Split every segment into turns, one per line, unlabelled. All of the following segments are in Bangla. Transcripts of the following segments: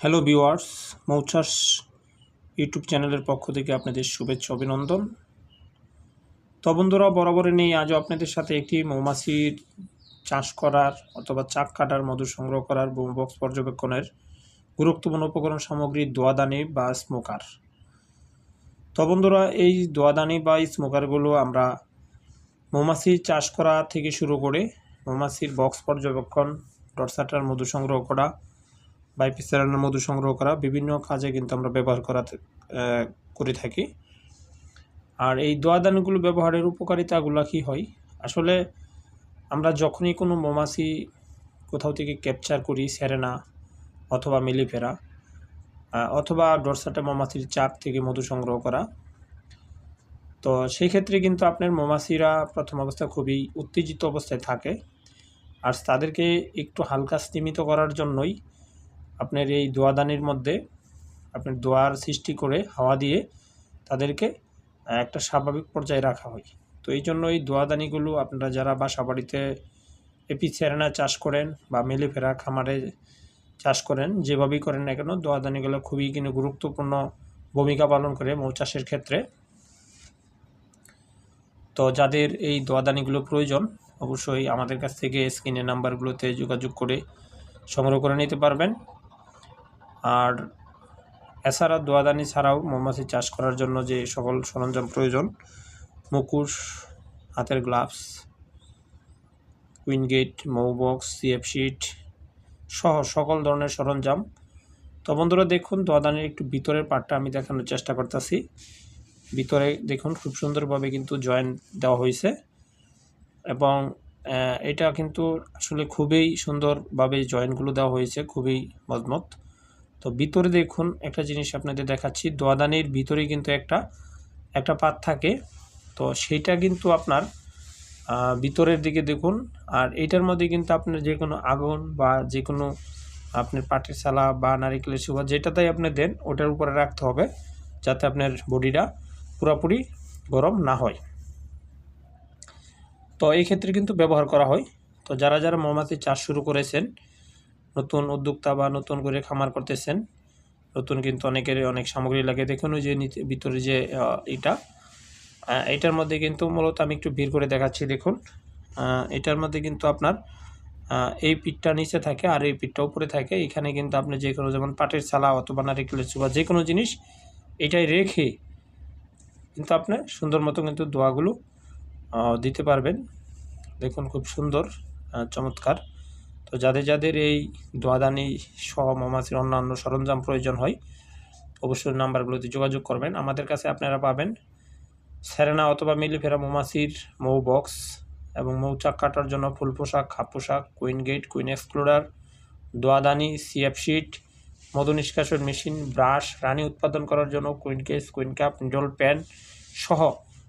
হ্যালো ভিউয়ার্স মৌচাস ইউটিউব চ্যানেলের পক্ষ থেকে আপনাদের শুভেচ্ছা, অভিনন্দন। তো বন্ধুরা, বরাবরই নেই, আজও আপনাদের সাথে একটি মৌমাছির চাষ করার অথবা চাক কাটার মধু সংগ্রহ করার বক্স পর্যবেক্ষণের গুরুত্বপূর্ণ উপকরণ সামগ্রী দোয়াদানি বা স্মোকার। তো এই দোয়াদানি বা স্মোকারগুলো আমরা মৌমাছি চাষ করা থেকে শুরু করে মৌমাছির বক্স পর্যবেক্ষণ ডরসাটার মধু সংগ্রহ করা বাইপিসারানোর মধু সংগ্রহ করা, বিভিন্ন কাজে কিন্তু আমরা ব্যবহার করা করে থাকি। আর এই দোয়াদানগুলো ব্যবহারের উপকারিতাগুলো কি হয়? আসলে আমরা যখনই কোনো মৌমাছি কোথাও থেকে ক্যাপচার করি, সেরেনা অথবা মিলিফেরা অথবা ডরসাটা মৌমাছির চাপ থেকে মধু সংগ্রহ করা, তো সেই ক্ষেত্রে কিন্তু আপনার মৌমাছিরা প্রথম অবস্থা খুবই উত্তেজিত অবস্থায় থাকে। আর তাদেরকে একটু হালকা স্তিমিত করার জন্যই আপনার এই দোয়াদানির মধ্যে আপনার দোয়ার সৃষ্টি করে হাওয়া দিয়ে তাদেরকে একটা স্বাভাবিক পর্যায়ে রাখা হয়। তো এই জন্য এই দোয়াদানিগুলো আপনারা যারা বাসা বাড়িতে এপিসেরেনা চাষ করেন বা মেলিফেরা খামারে চাষ করেন, যেভাবেই করেন না কেন, দোয়াদানিগুলো খুবই কিন্তু গুরুত্বপূর্ণ ভূমিকা পালন করে মৌ চাষের ক্ষেত্রে। তো যাদের এই দোয়াদানিগুলো প্রয়োজন, অবশ্যই আমাদের কাছ থেকে স্ক্রিনের নাম্বারগুলোতে যোগাযোগ করে সংগ্রহ করে নিতে পারবেন। আর এছাড়া দোয়াদানি ছাড়াও মৌমাছি চাষ করার জন্য যে সকল সরঞ্জাম প্রয়োজন, মুকুশ, হাতের গ্লাভস, উইনগেট মৌ বক্স সিএফ শিট সহ সকল ধরনের সরঞ্জাম। তো বন্ধুরা দেখুন, দোয়াদানির একটু ভিতরের পার্টটা আমি দেখানোর চেষ্টা করতেছি। ভিতরে দেখুন, খুব সুন্দরভাবে কিন্তু জয়েন্ট দেওয়া হয়েছে এবং এটা কিন্তু আসলে খুবই সুন্দরভাবে জয়েন্টগুলো দেওয়া হয়েছে, খুবই মজবুত তো ভিতরে দেখুন, একটা জিনিস আপনাদের দেখাচ্ছি। দোয়াদানির ভিতরে কিন্তু একটা একটা পাত থাকে। তো সেইটা কিন্তু আপনার ভিতরের দিকে দেখুন। আর এটার মধ্যে কিন্তু আপনার যে কোনো আগুন বা যে কোনো আপনার পাটের সালা বা নারিকেলের সুবা যেটাতেই আপনি দেন, ওটার উপরে রাখতে হবে যাতে আপনার বডিটা পুরোপুরি গরম না হয়। তো এই ক্ষেত্রে কিন্তু ব্যবহার করা হয়। তো যারা যারা মৌমাছি চাষ শুরু করেছেন নতুন উদ্যোক্তা বা নতুন করে খামার করতেছেন। নতুন কিন্তু অনেকের অনেক সামগ্রী লাগে। দেখুন ওই যে ভিতরে যে এটা এটার মধ্যে কিন্তু মূলত আমি একটু ভিড় করে দেখাচ্ছি, দেখুন। এটার মধ্যে কিন্তু আপনার এই পিঠটা নিচে থাকে আর এই পিঠটা উপরে থাকে। এখানে কিন্তু আপনি যে কোনো যেমন পাটের ছালা অথবা নারিকেলের চুবা যে কোনো জিনিস এটাই রেখে কিন্তু আপনি সুন্দর মতো কিন্তু দোয়াগুলো দিতে পারবেন। দেখুন খুব সুন্দর চমৎকার। তো যাদের যাদের এই দোয়াদানি সহ মৌমাছির অন্যান্য সরঞ্জাম প্রয়োজন হয়, অবশ্যই নাম্বারগুলোতে যোগাযোগ করবেন। আমাদের কাছে আপনারা পাবেন সেরেনা অথবা মিলিফেরা মৌমাছির মৌ বক্স এবং মৌচাক কাটার জন্য ফুল পোশাক, হাফ পোশাক, কুইন গেট, কুইন এক্সপ্লোরার দোয়াদানি, সিএফ শিট, মধু নিষ্কাশন মেশিন, ব্রাশ, রানী উৎপাদন করার জন্য queen case, queen cup needle pan সহ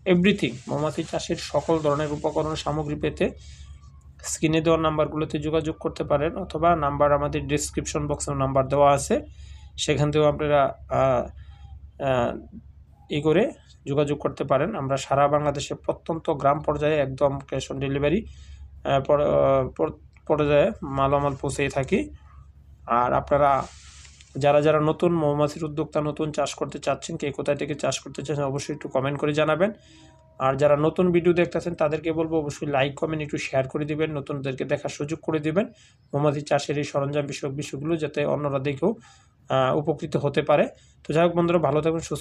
এভরিথিং মৌমাছি চাষের সকল ধরনের উপকরণ সামগ্রী পেতে স্ক্রিনে দেওয়া নাম্বারগুলোতে যোগাযোগ করতে পারেন অথবা নাম্বার আমাদের ডিসক্রিপশন বক্সের নাম্বার দেওয়া আছে। সেখান থেকেও আপনারা ই করে যোগাযোগ করতে পারেন। আমরা সারা বাংলাদেশে প্রত্যন্ত গ্রাম পর্যায়ে একদম ক্যাশ অন ডেলিভারি পর্যায়ে মালামাল পৌঁছেই থাকি। আর আপনারা, যারা যারা নতুন মৌমাছির উদ্যোক্তা, নতুন চাষ করতে চাচ্ছেন, কে কোথায় থেকে চাষ করতে চাচ্ছেন, অবশ্যই একটু কমেন্ট করে জানাবেন। আর যারা নতুন ভিডিও দেখতেছেন তাদেরকে বলব অবশ্যই লাইক কমেন্ট একটু শেয়ার করে দিবেন, নতুনদেরকে দেখার সুযোগ করে দিবেন মোমাদি চাষের এই সরঞ্জাম বিষয়ক বিষয়গুলো যাতে অন্যরা দেখেও উপকৃত হতে পারে। তো যাই হোক বন্ধুরা, ভালো থাকবেন, সুস্থ